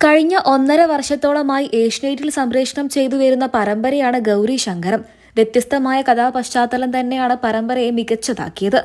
കഴിഞ്ഞ ഒന്നര വർഷത്തോളമായി ഏഷ്യനെറ്റിൽ സംപ്രേഷണം ചെയ്തു വരുന്ന പരമ്പരയാണ് ഗൗരി ശങ്കരം. വ്യത്യസ്തമായ കഥാപശ്ചാത്തലം തന്നെയാണ് പരമ്പരയെ മികച്ചതാക്കിയത്.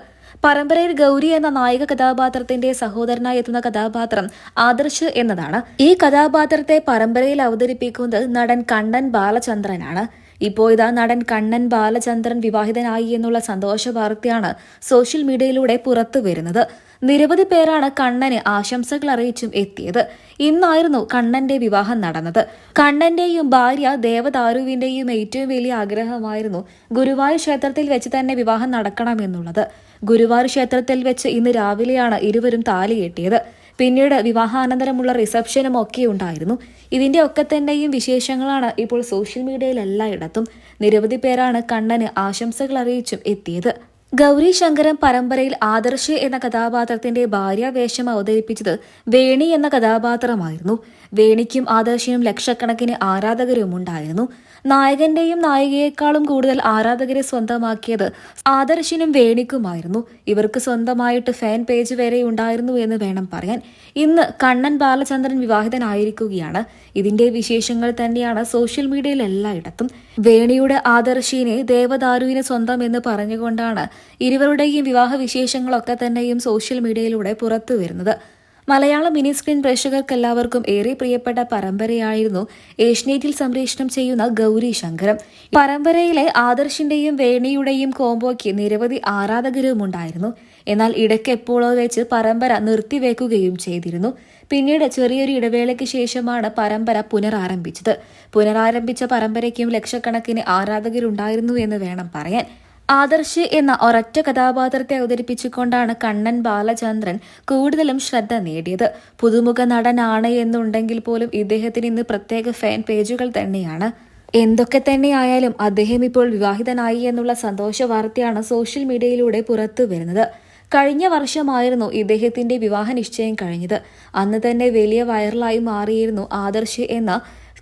പരമ്പരയിൽ ഗൗരി എന്ന നായിക കഥാപാത്രത്തിന്റെ സഹോദരനായി എത്തുന്ന കഥാപാത്രം ആദർശ് എന്നതാണ്. ഈ കഥാപാത്രത്തെ പരമ്പരയിൽ അവതരിപ്പിക്കുന്നത് നടൻ കണ്ണൻ ബാലചന്ദ്രനാണ്. ഇപ്പോൾ ഇതാ നടൻ കണ്ണൻ ബാലചന്ദ്രൻ വിവാഹിതനായി എന്നുള്ള സന്തോഷ വാർത്തയാണ് സോഷ്യൽ മീഡിയയിലൂടെ പുറത്തു വരുന്നത് നിരവധി പേരാണ് കണ്ണന് ആശംസകൾ അറിയിച്ചും എത്തിയത്. ഇന്നായിരുന്നു കണ്ണന്റെ വിവാഹം നടന്നത്. കണ്ണന്റെയും ഭാര്യ ദേവദാരുവിന്റെയും ഏറ്റവും വലിയ ആഗ്രഹമായിരുന്നു ഗുരുവായൂർ ക്ഷേത്രത്തിൽ വെച്ച് തന്നെ വിവാഹം നടക്കണമെന്നുള്ളത് ഗുരുവായൂർ ക്ഷേത്രത്തിൽ വെച്ച് ഇന്ന് രാവിലെയാണ് ഇരുവരും താലി കെട്ടിയത്. പിന്നീട് വിവാഹാനന്തരമുള്ള റിസപ്ഷനും ഒക്കെ ഉണ്ടായിരുന്നു. ഇതിന്റെ ഒക്കെ തന്നെയും വിശേഷങ്ങളാണ് ഇപ്പോൾ സോഷ്യൽ മീഡിയയിൽ എല്ലായിടത്തും നിരവധി പേരാണ് കണ്ണന് ആശംസകൾ അറിയിച്ചും എത്തിയത്. ഗൗരി ശങ്കരൻ പരമ്പരയിൽ ആദർശ് എന്ന കഥാപാത്രത്തിന്റെ ഭാര്യാവേഷം അവതരിപ്പിച്ചത് വേണി എന്ന കഥാപാത്രമായിരുന്നു. വേണിക്കും ആദർശിനും ലക്ഷക്കണക്കിന് ആരാധകരും ഉണ്ടായിരുന്നു. നായകന്റെയും നായികയെക്കാളും കൂടുതൽ ആരാധകരെ സ്വന്തമാക്കിയത് ആദർശിനും വേണിക്കുമായിരുന്നു. ഇവർക്ക് സ്വന്തമായിട്ട് ഫാൻ പേജ് വരെ ഉണ്ടായിരുന്നു എന്ന് വേണം പറയാൻ. ഇന്ന് കണ്ണൻ ബാലചന്ദ്രൻ വിവാഹിതനായിരിക്കുകയാണ്. ഇതിന്റെ വിശേഷങ്ങൾ തന്നെയാണ് സോഷ്യൽ മീഡിയയിൽ എല്ലായിടത്തും. വേണിയുടെ ആദർശിനെ ദേവദാരുവിന് സ്വന്തം എന്ന് പറഞ്ഞുകൊണ്ടാണ് ഇരുവരുടെയും വിവാഹ വിശേഷങ്ങളൊക്കെ തന്നെയും സോഷ്യൽ മീഡിയയിലൂടെ പുറത്തു വരുന്നത് മലയാള മിനി സ്ക്രീൻ പ്രേക്ഷകർക്കെല്ലാവർക്കും ഏറെ പ്രിയപ്പെട്ട പരമ്പരയായിരുന്നു ഏഷ്യനെറ്റിൽ സംപ്രേഷണം ചെയ്യുന്ന ഗൗരി ശങ്കരം. പരമ്പരയിലെ ആദർശിന്റെയും വേണിയുടെയും കോംബോയ്ക്ക് നിരവധി ആരാധകരും ഉണ്ടായിരുന്നു എന്നാൽ ഇടയ്ക്ക് എപ്പോഴോ വെച്ച് പരമ്പര നിർത്തിവെക്കുകയും ചെയ്തിരുന്നു. പിന്നീട് ചെറിയൊരു ഇടവേളയ്ക്ക് ശേഷമാണ് പരമ്പര പുനരാരംഭിച്ചത്. പുനരാരംഭിച്ച പരമ്പരയ്ക്കും ലക്ഷക്കണക്കിന് ആരാധകരുണ്ടായിരുന്നു എന്ന് വേണം പറയാൻ. ആദർശ് എന്ന ഒരൊറ്റ കഥാപാത്രത്തെ അവതരിപ്പിച്ചുകൊണ്ടാണ് കണ്ണൻ ബാലചന്ദ്രൻ കൂടുതലും ശ്രദ്ധ നേടിയത്. പുതുമുഖ നടനാണ് എന്നുണ്ടെങ്കിൽ പോലും ഇദ്ദേഹത്തിന് ഇന്ന് പ്രത്യേക ഫാൻ പേജുകൾ തന്നെയാണ്. എന്തൊക്കെ തന്നെയായാലും അദ്ദേഹം ഇപ്പോൾ വിവാഹിതനായി എന്നുള്ള സന്തോഷ വാർത്തയാണ് സോഷ്യൽ മീഡിയയിലൂടെ പുറത്തു വരുന്നത്. കഴിഞ്ഞ വർഷമായിരുന്നു ഇദ്ദേഹത്തിന്റെ വിവാഹ നിശ്ചയം കഴിഞ്ഞത്. അന്ന് തന്നെ വലിയ വൈറലായി മാറിയിരുന്നു ആദർശ് എന്ന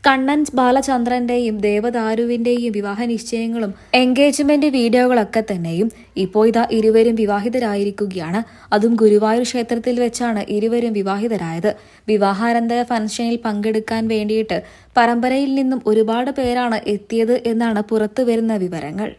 കണ്ണൻ ബാലചന്ദ്രന്റെയും ദേവദാരുവിന്റെയും വിവാഹ നിശ്ചയങ്ങളും എൻഗേജ്മെന്റ് വീഡിയോകളൊക്കെ തന്നെയും ഇപ്പോൾ ഇതാ ഇരുവരും വിവാഹിതരായിരിക്കുകയാണ്. അതും ഗുരുവായൂർ ക്ഷേത്രത്തിൽ വെച്ചാണ് ഇരുവരും വിവാഹിതരായത്. വിവാഹാനന്തര ഫംഗ്ഷനിൽ പങ്കെടുക്കാൻ വേണ്ടിയിട്ട് പരമ്പരയിൽ നിന്നും ഒരുപാട് പേരാണ് എത്തിയത് എന്നാണ് പുറത്തു വരുന്ന വിവരങ്ങൾ.